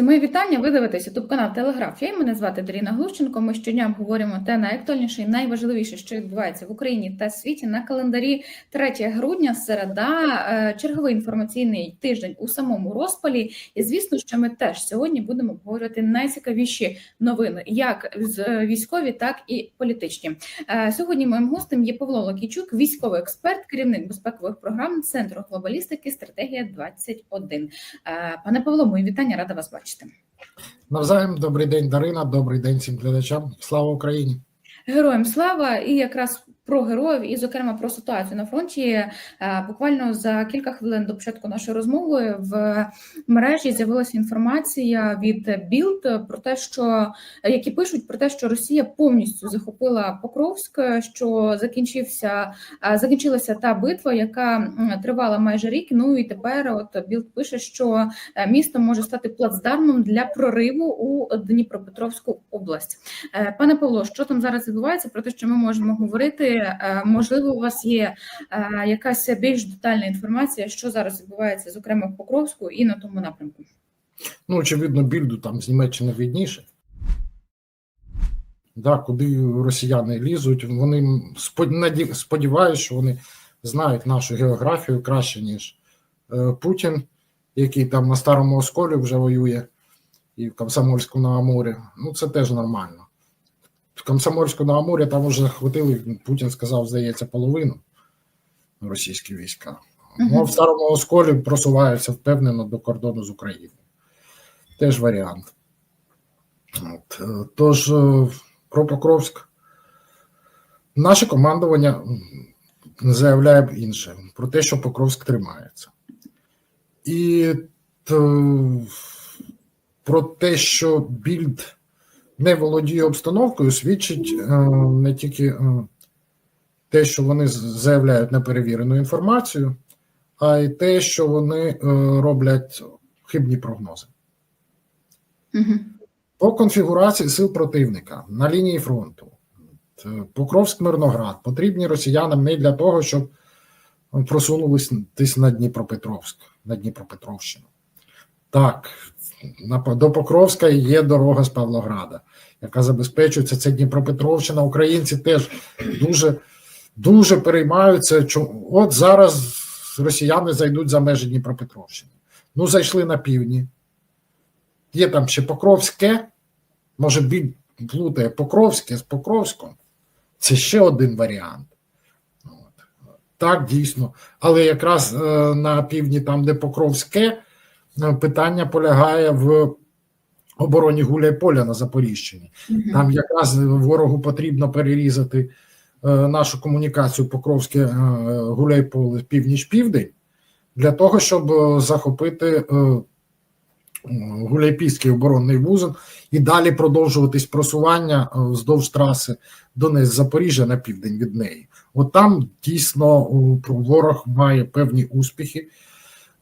Друзі, мої вітання. Ви дивитесь ютуб канал Телеграфія. Мене звати Даріна Глущенко. Ми щодня обговорюємо те найактуальніше і найважливіше, що відбувається в Україні та світі на календарі 3 грудня, середа, е, черговий інформаційний тиждень у самому розпалі. І звісно, що ми теж сьогодні будемо обговорювати найцікавіші новини, як з- е, військові, так і політичні. Е, Сьогодні моїм гостем є Павло Лакійчук, військовий експерт, керівник безпекових програм Центру глобалістики Стратегія 21 Е, Пане Павло, мої вітання, рада вас бачити. Навзаєм, добрий день, Дарина. Добрий день всім глядачам. Слава Україні! Героям слава! І якраз про героїв, і, зокрема, про ситуацію на фронті. Е, Буквально за кілька хвилин до початку нашої розмови в мережі з'явилася інформація від Білд про те, що які пишуть про те, що Росія повністю захопила Покровськ, що закінчився е, закінчилася та битва, яка тривала майже рік. Ну і тепер, от Білд пише, що е, місто може стати плацдармом для прориву у Дніпропетровську область. Пане Павло, що там зараз відбувається? Про те, що ми можемо говорити. Е, Можливо, у вас є е, якась більш детальна інформація, що зараз відбувається, зокрема в Покровську і на тому напрямку. Ну, очевидно, більду там з Німеччини відніше. Да, куди росіяни лізуть, вони спод- наді- сподіваюся, що вони знають нашу географію краще, ніж е, Путін, який там на Старому Осколі вже воює, і в Комсомольську на Амурі. Ну, це теж нормально. В Комсомольську на Амурі там вже захватили, Путін сказав, здається, половину російські війська. Ну, в Старому Осколі просуваються впевнено до кордону з Україною. Теж варіант. От. е, Тож, е, про Покровськ. Наше командування заявляє інше про те, що Покровськ тримається. І т- про те, що більд не володіє обстановкою, свідчить е, не тільки е, те, що вони заявляють неперевірену інформацію, а й те, що вони е, роблять хибні прогнози. Угу. По конфігурації сил противника на лінії фронту Покровськ Мирноград потрібні росіянам не для того, щоб просунулись на Дніпропетровськ, на Дніпропетровщину. Так, до Покровська є дорога з Павлограда, яка забезпечується. Це Дніпропетровщина. Українці теж дуже, дуже переймаються. От зараз росіяни зайдуть за межі Дніпропетровщини. Ну, зайшли на півдні. Є там ще Покровське, може біль плутає Покровське з Покровськом. Це ще один варіант. Так, дійсно. Але якраз е, на півдні, там, де Покровське, е, питання полягає в обороні Гуляйполя на Запоріжчині. Там якраз ворогу потрібно перерізати е, нашу комунікацію Покровське е, Гуляйполе північ-південь для того, щоб е, захопити Гуляйпільський оборонний вузол і далі продовжуватись просування вздовж траси Донець Запоріжжя на південь від неї. От там дійсно ворог має певні успіхи,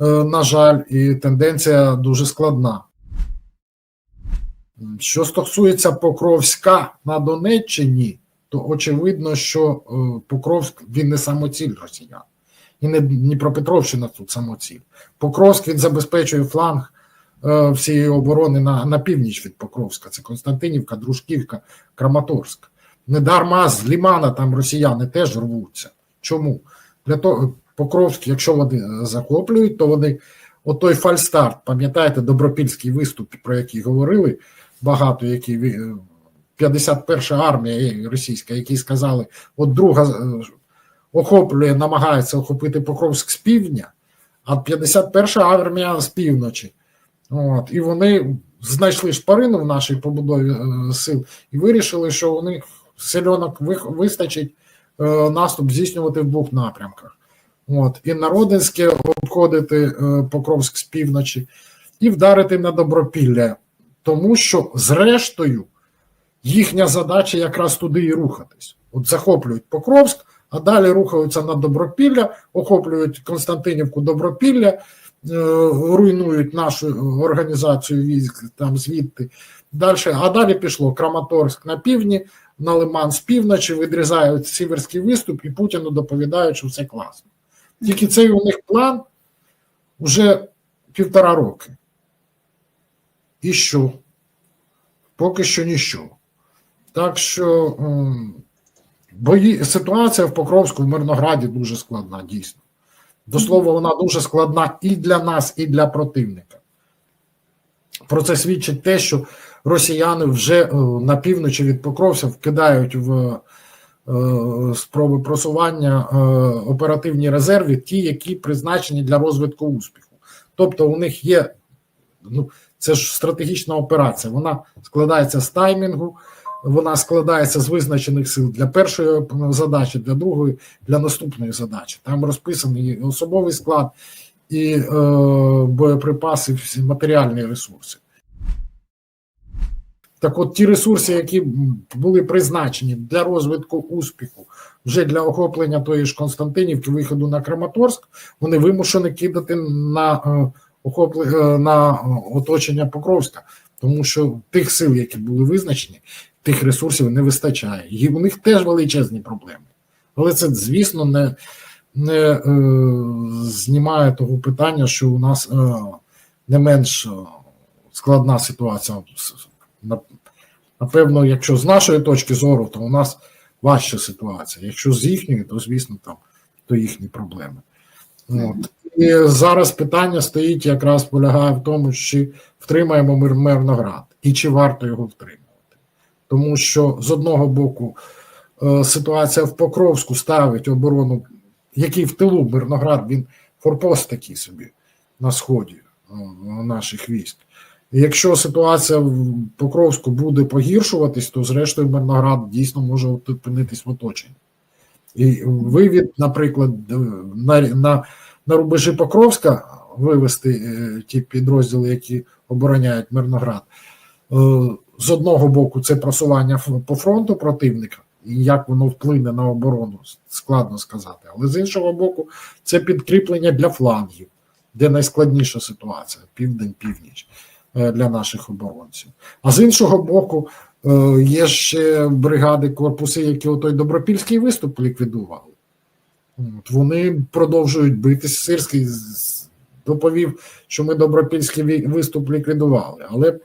на жаль, і тенденція дуже складна. Що стосується Покровська на Донеччині, то очевидно, що е, Покровськ він не самоціль росіян. І не Дніпропетровщина тут самоціль. Покровськ він забезпечує фланг е, всієї оборони на, на північ від Покровська. Це Константинівка, Дружківка, Краматорськ. Недарма з Лімана там росіяни теж рвуться. Чому? Для того, Покровськ, якщо вони захоплюють, то вони отой фальстарт, пам'ятаєте, добропільський виступ, про який говорили багато, які ві- 51 армія російська, які сказали, от друга е, охоплює, намагається охопити Покровськ з півдня, а 51 армія з півночі. От, і вони знайшли шпарину в нашій побудові е, сил і вирішили, що у них сельонок ви- вистачить е, наступ здійснювати в двох напрямках. От, і на Родинське обходити е, Покровськ з півночі, і вдарити на Добропілля, тому що, зрештою, їхня задача якраз туди і рухатись. От захоплюють Покровськ, а далі рухаються на Добропілля, охоплюють Константинівку Добропілля, е, руйнують нашу організацію військ там звідти. Далі, а далі пішло Краматорськ на півдні, на Лиман з півночі, відрізають сіверський виступ і Путіну доповідають, що все класно. Тільки цей у них план вже півтора роки. І що? Поки що ніщо. Так що бої, ситуація в Покровську в Мирнограді дуже складна, дійсно. До слова, вона дуже складна і для нас, і для противника. Про це свідчить те, що росіяни вже е, на півночі від Покровця вкидають в е, спроби просування е, оперативні резерви, ті, які призначені для розвитку успіху. Тобто у них є, ну, це ж стратегічна операція, вона складається з таймінгу, вона складається з визначених сил для першої задачі, для другої, для наступної задачі. Там розписаний особовий склад, і е, боєприпаси, всі матеріальні ресурси. Так от ті ресурси, які були призначені для розвитку успіху, вже для охоплення тої ж Константинівки, виходу на Краматорськ, вони вимушені кидати на е, на е, оточення Покровська, тому що тих сил, які були визначені, тих ресурсів не вистачає. І у них теж величезні проблеми. Але це, звісно, не, не е, знімає того питання, що у нас е, не менш е, складна ситуація. Напевно, якщо з нашої точки зору, то у нас важча ситуація. Якщо з їхньої, то звісно, там то їхні проблеми. От. І зараз питання стоїть якраз полягає в тому, чи втримаємо мир Мирноград і чи варто його втримувати. Тому що з одного боку е, ситуація в Покровську ставить оборону, який в тилу Мирноград, він форпост такий собі на сході е, наших військ. Якщо ситуація в Покровську буде погіршуватись, то зрештою Мирноград дійсно може опинитись в оточенні. І вивід, наприклад, на, на, на рубежі Покровська вивести е, ті підрозділи, які обороняють Мирноград. Е, з одного боку, це просування по фронту противника, і як воно вплине на оборону, складно сказати. Але з іншого боку, це підкріплення для флангів, де найскладніша ситуація південь-північ е, для наших оборонців. А з іншого боку, є ще бригади, корпуси, які отой добропільський виступ ліквідували. От, вони продовжують битись. Сирський доповів, що ми добропільський виступ ліквідували, але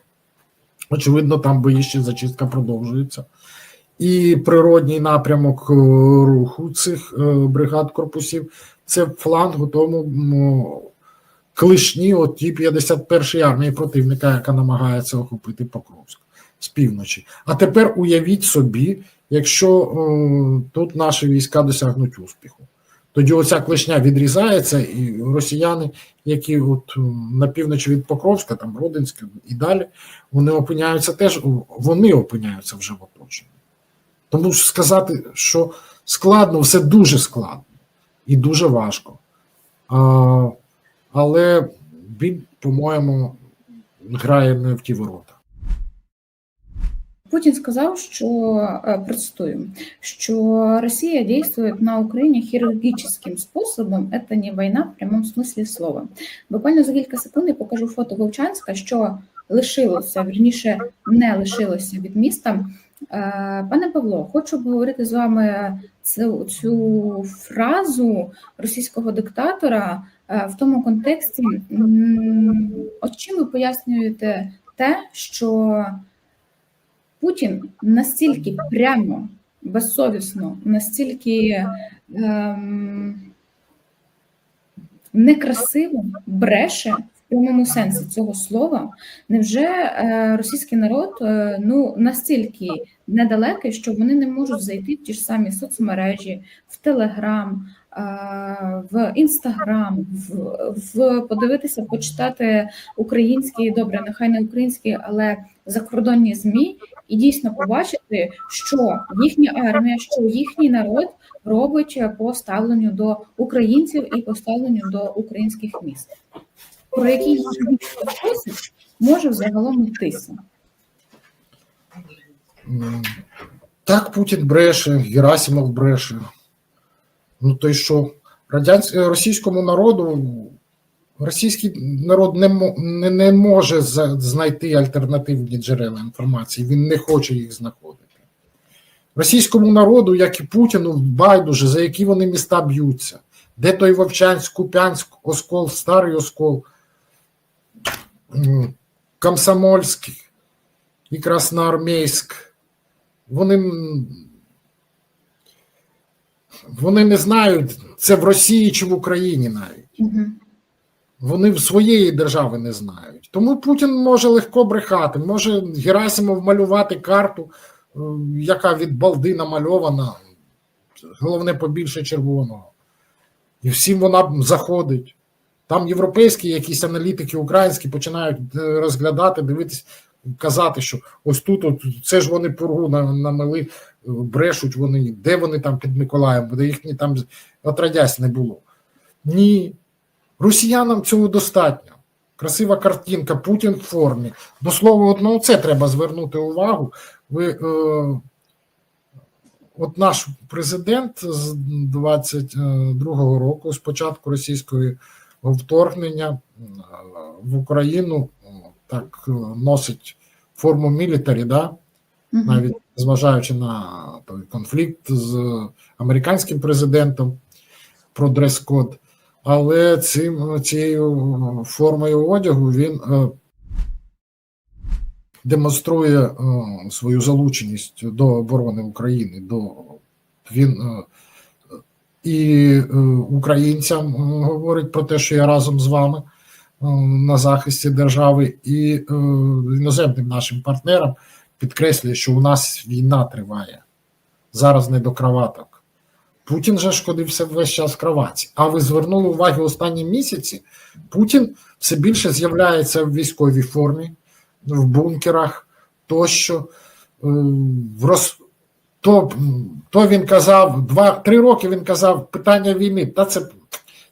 очевидно, там бої ще зачистка продовжується. І природній напрямок е, руху цих е, бригад корпусів це фланг у тому клишні, от ті 51-ї армії противника, яка намагається охопити Покровськ з півночі. А тепер уявіть собі, якщо е, тут наші війська досягнуть успіху. Тоді оця клешня відрізається, і росіяни, які от на півночі від Покровська, там Родинське і далі, вони опиняються теж, вони опиняються вже в оточенні. Тому що сказати, що складно, все дуже складно і дуже важко. А, але він, по-моєму, грає не в ті ворота. Путин сказал, что, э, процитую, что Россия действует на Украине хирургическим способом. Это не война в прямому смислі слова. Буквально за кілька секунд я покажу фото Вовчанська, що лишилося, вірніше, не лишилося від міста. Е, Пане Павло, хочу обговорити з вами цю, цю фразу російського диктатора е, в тому контексті, от чим ви пояснюєте те, що Путін настільки прямо, безсовісно, настільки ем, некрасиво бреше в прямому сенсі цього слова. Невже е, російський народ е, ну настільки недалекий, що вони не можуть зайти в ті ж самі соцмережі, в Телеграм, е, в Інстаграм, в, в подивитися, почитати українські, добре, нехай не українські, але закордонні змі, і дійсно побачити, що їхня армія, що їхній народ робить по ставленню до українців і по ставленню до українських міст. Про який спосіб може взагалом йтися? Так, Путін бреше, Герасимов бреше. Ну, то й що? Радянсь... Російському народу, російський народ не, не, не може знайти альтернативні джерела інформації, він не хоче їх знаходити. Російському народу, як і Путіну, байдуже, за які вони міста б'ються. Де той Вовчанськ, Купянськ, Оскол, Старий Оскол. Комсомольськ, і Красноармійськ. Вони, вони не знають, це в Росії чи в Україні навіть. Вони в своєї держави не знають. Тому Путін може легко брехати, може Герасимов малювати карту, е, яка від балди намальована, головне побільше червоного. І всім вона заходить. Там європейські якісь аналітики українські починають е, розглядати, дивитись, казати, що ось тут, от, це ж вони пургу на- намели, е, брешуть вони, де вони там під Миколаєм, де їхні там отродясь не було. Ні, Росіянам цього достатньо. Красива картинка, Путін в формі. До слова, от на це треба звернути увагу. Ви, е, от наш президент з 22-го року, з початку російського вторгнення е, в Україну, е, так е, носить форму мілітарі, да? навіть зважаючи на той конфлікт з американським президентом про дрес-код. Але цим, цією формою одягу він е, демонструє е, свою залученість до оборони України. До, він е, і українцям говорить про те, що я разом з вами на захисті держави, і іноземним нашим партнерам підкреслює, що у нас війна триває. Зараз не до кроваток. Путін же шкодився весь час в кроваті. А ви звернули увагу останні місяці? Путін все більше з'являється в військовій формі, в бункерах тощо. Е, В роз... то, то він казав, два-три роки він казав питання війни. Та це,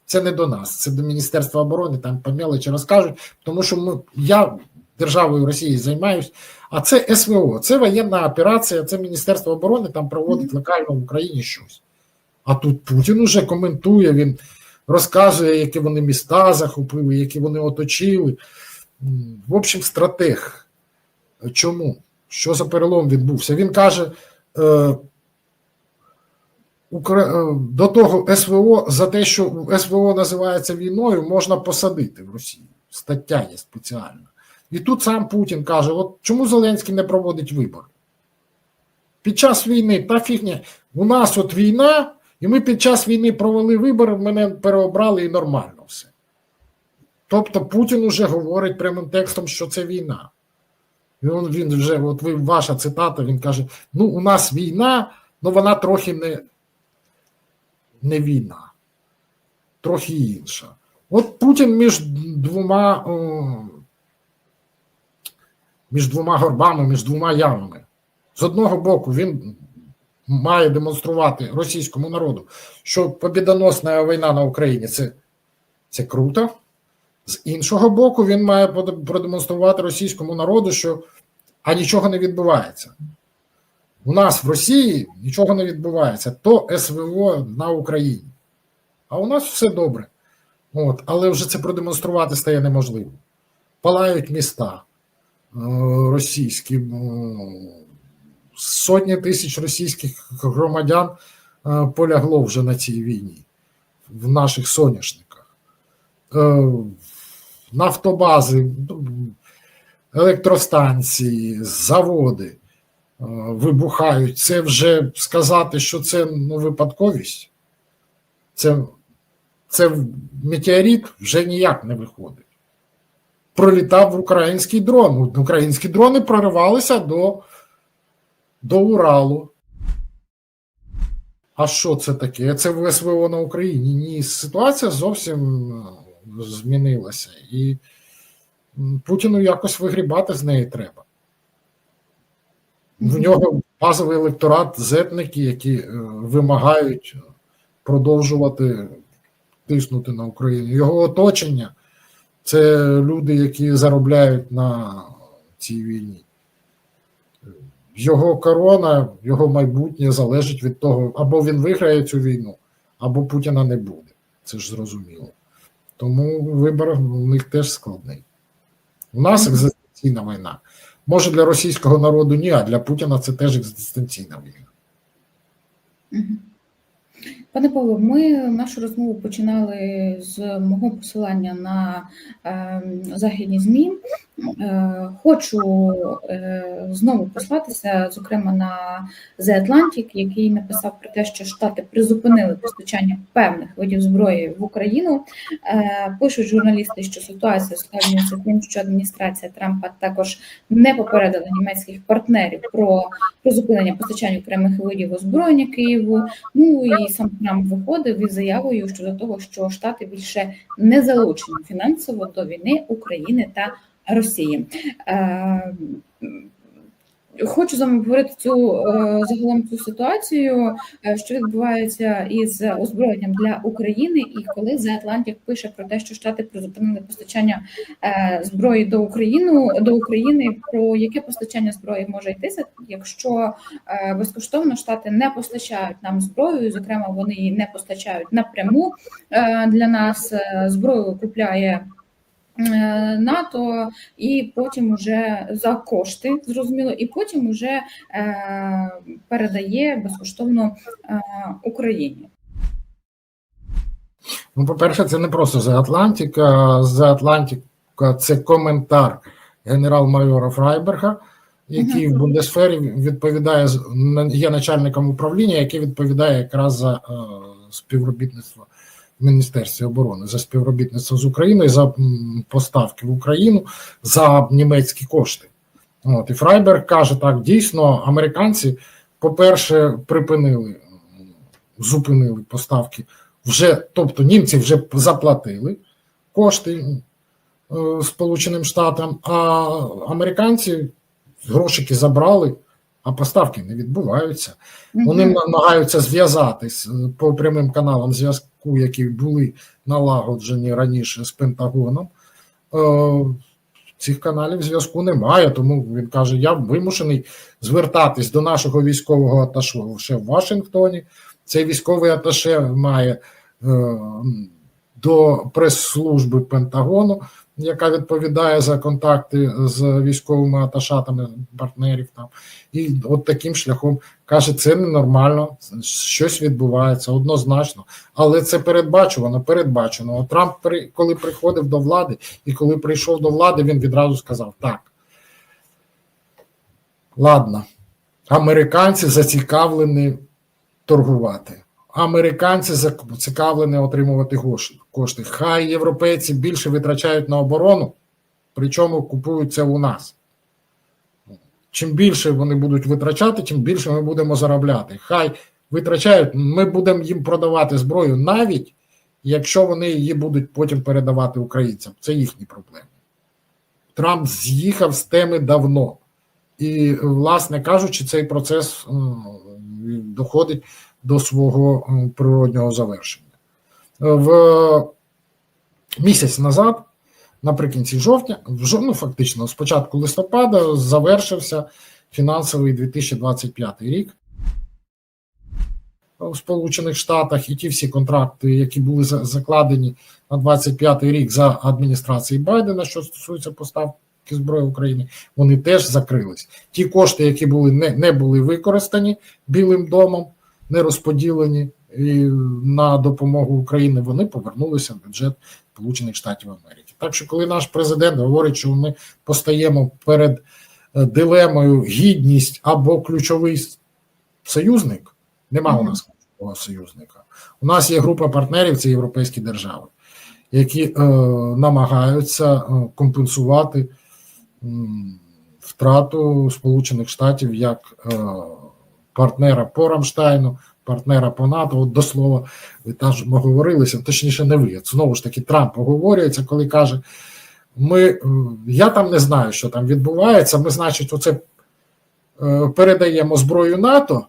це не до нас, це до Міністерства оборони, там по мелочі розкажуть, тому що ми, я державою Росії займаюсь, а це СВО, це воєнна операція, це Міністерство оборони там проводить локально в Україні щось. А тут Путін уже коментує, він розказує, які вони міста захопили, які вони оточили. В общем, стратег. Чому? Що за перелом відбувся? Він каже е, е, до того СВО за те, що СВО називається війною, можна посадити в Росії. Стаття є спеціальна. І тут сам Путін каже: от чому Зеленський не проводить вибори? Під час війни та фігня. У нас от війна, і ми під час війни провели вибори, мене переобрали і нормально все. Тобто Путін уже говорить прямим текстом, що це війна. І він, він вже, от ви, ваша цитата, він каже: ну, у нас війна, але вона трохи не, не війна, трохи інша. От Путін між двома, о, між двома горбами, між двома ямами. З одного боку, він має демонструвати російському народу, що побідоносна війна на Україні це, це круто. З іншого боку, він має продемонструвати російському народу, що а нічого не відбувається. У нас в Росії нічого не відбувається, то СВО на Україні. А у нас все добре. От, але вже це продемонструвати стає неможливо. Палають міста е, російські, м, сотні тисяч російських громадян е, полягло вже на цій війні в наших соняшниках. Е, Нафтобази, електростанції, заводи е, вибухають. Це вже сказати, що це ну, випадковість. Це, це метеорит вже ніяк не виходить. Пролітав український дрон. Українські дрони проривалися до до Уралу. А що це таке? Це в СВО на Україні? Ні, ситуація зовсім е, змінилася. І Путіну якось вигрібати з неї треба. В нього базовий електорат, зетники, які е, вимагають продовжувати тиснути на Україну. Його оточення це люди, які заробляють на цій війні його корона, його майбутнє залежить від того, або він виграє цю війну, або Путіна не буде. Це ж зрозуміло. Тому вибір у них теж складний. У нас екзистенційна війна. Може, для російського народу ні, а для Путіна це теж екзистенційна війна. Пане Павло, ми нашу розмову починали з мого посилання на е, західні ЗМІ, Хочу е, знову послатися, зокрема на The Atlantic, який написав про те, що Штати призупинили постачання певних видів зброї в Україну. Е, Пишуть журналісти, що ситуація ускладнюється тим, що адміністрація Трампа також не попередила німецьких партнерів про призупинення постачання окремих видів озброєння Києву. Ну і сам Трамп виходив із заявою щодо того, що Штати більше не залучені фінансово до війни України та Росії. Е, Хочу з вами говорити цю е, загалом цю ситуацію, е, що відбувається із озброєнням для України, і коли The Atlantic пише про те, що Штати призупинили постачання зброї до України до України, про яке постачання зброї може йтися, якщо безкоштовно Штати не постачають нам зброю, зокрема, вони її не постачають напряму для нас. Зброю купляє. Е, НАТО і потім уже за кошти, зрозуміло, і потім уже е, передає безкоштовно е, Україні. Ну, по-перше, це не просто The Atlantic. а The Atlantic – це коментар генерал-майора Фрайберга, який в Бундесфері відповідає є начальником управління, який відповідає якраз за співробітництво Міністерстві оборони, за співробітництво з Україною, за поставки в Україну за німецькі кошти. От і Фрайберг каже: так, дійсно, американці, по-перше, припинили, зупинили поставки вже, тобто німці вже заплатили кошти е, Сполученим Штатам, а американці грошики забрали, а поставки не відбуваються. Вони намагаються зв'язатись е, по прямим каналам зв'язку, які були налагоджені раніше з Пентагоном. Е, Цих каналів зв'язку немає, тому він каже: я вимушений звертатись до нашого військового аташе в Вашингтоні. Цей військовий аташе має е, до прес-служби Пентагону, яка відповідає за контакти з військовими аташатами партнерів там. І от таким шляхом каже, це ненормально, щось відбувається однозначно, але це передбачувано, передбачено. От Трамп, коли приходив до влади, і коли прийшов до влади, він відразу сказав: так. Ладно, американці зацікавлені торгувати. Американці зацікавлені отримувати кошти. Хай європейці більше витрачають на оборону, причому купують це у нас. Чим більше вони будуть витрачати, тим більше ми будемо заробляти. Хай витрачають, ми будемо їм продавати зброю, навіть якщо вони її будуть потім передавати українцям. Це їхні проблеми. Трамп з'їхав з теми давно. І, власне кажучи, цей процес доходить до свого е, природнього завершення. Е, В місяць назад, наприкінці жовтня, ну, фактично, з початку листопада, завершився фінансовий 2025 рік у Сполучених Штатах, і ті всі контракти, які були за- закладені на 25-й рік за адміністрації Байдена, що стосується поставки зброї України, вони теж закрились. Ті кошти, які були не, не були використані Білим домом, не розподілені і на допомогу Україні, вони повернулися в бюджет Сполучених Штатів Америки. Так що, коли наш президент говорить, що ми постаємо перед е, дилемою гідність або ключовий союзник, нема у нас ключового союзника. У нас є група партнерів, це європейські держави, які е, намагаються е, компенсувати втрату Сполучених Штатів як е, партнера по Рамштайну, партнера по НАТО. От до слова, ви теж оговорилися, точніше, не ви. Знову ж таки, Трамп оговорюється, коли каже: ми, е, я там не знаю, що там відбувається. Ми, значить, оце е, передаємо зброю НАТО,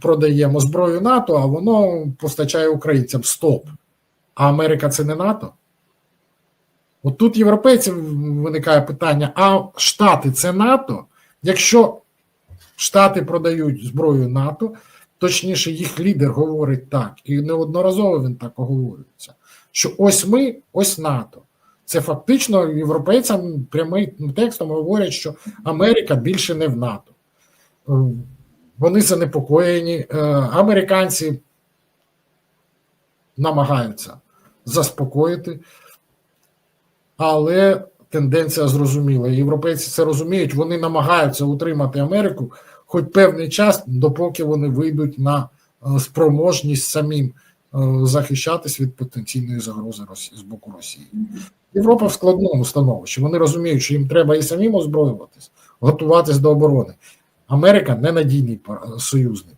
продаємо зброю НАТО, а воно постачає українцям. Стоп. А Америка це не НАТО. От тут європейців виникає питання: а Штати це НАТО? Якщо Штати продають зброю НАТО, точніше, їх лідер говорить так, і неодноразово він так оговорюється, що ось ми, ось НАТО. Це фактично європейцям прямим текстом говорять, що Америка більше не в НАТО. Е, Вони занепокоєні, е, американці намагаються заспокоїти, але тенденція зрозуміла. Європейці це розуміють, вони намагаються утримати Америку хоч певний час, допоки вони вийдуть на е, спроможність самим е, захищатись від потенційної загрози з боку Росії. Європа в складному становищі. Вони розуміють, що їм треба і самим озброюватись, готуватись до оборони. Америка ненадійний пар- союзник.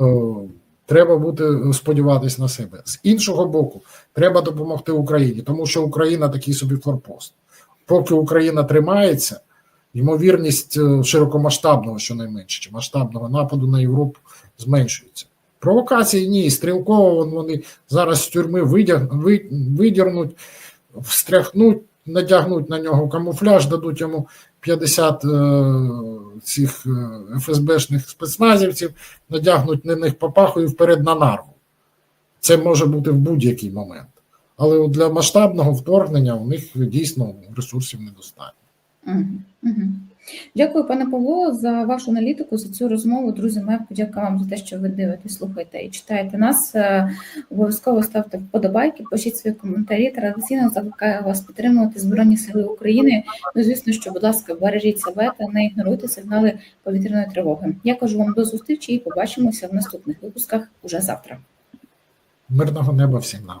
Е, Треба бути сподіватись на себе. З іншого боку, треба допомогти Україні, тому що Україна такий собі форпост. Поки Україна тримається, ймовірність е, широкомасштабного, щонайменше, чи масштабного нападу на Європу зменшується. Провокації ні, стрілково вони зараз з тюрми видірнуть, встряхнуть, надягнуть на нього камуфляж, дадуть йому 50 е, цих е, ФСБшних спецназівців, надягнуть на них папаху і вперед на нарву. Це може бути в будь-який момент. Але для масштабного вторгнення у них дійсно ресурсів недостатньо. Дякую, пане Павло, за вашу аналітику, за цю розмову. Друзі, моя подяка вам за те, що ви дивитесь, слухаєте і читаєте нас. Е, Обов'язково ставте вподобайки, пишіть свої коментарі. Традиційно закликаю вас підтримувати Збройні Сили України. Ну, звісно, що, будь ласка, бережіть себе та не ігноруйте сигнали повітряної тривоги. Я кажу вам до зустрічі і побачимося в наступних випусках уже завтра. Мирного неба всім нам.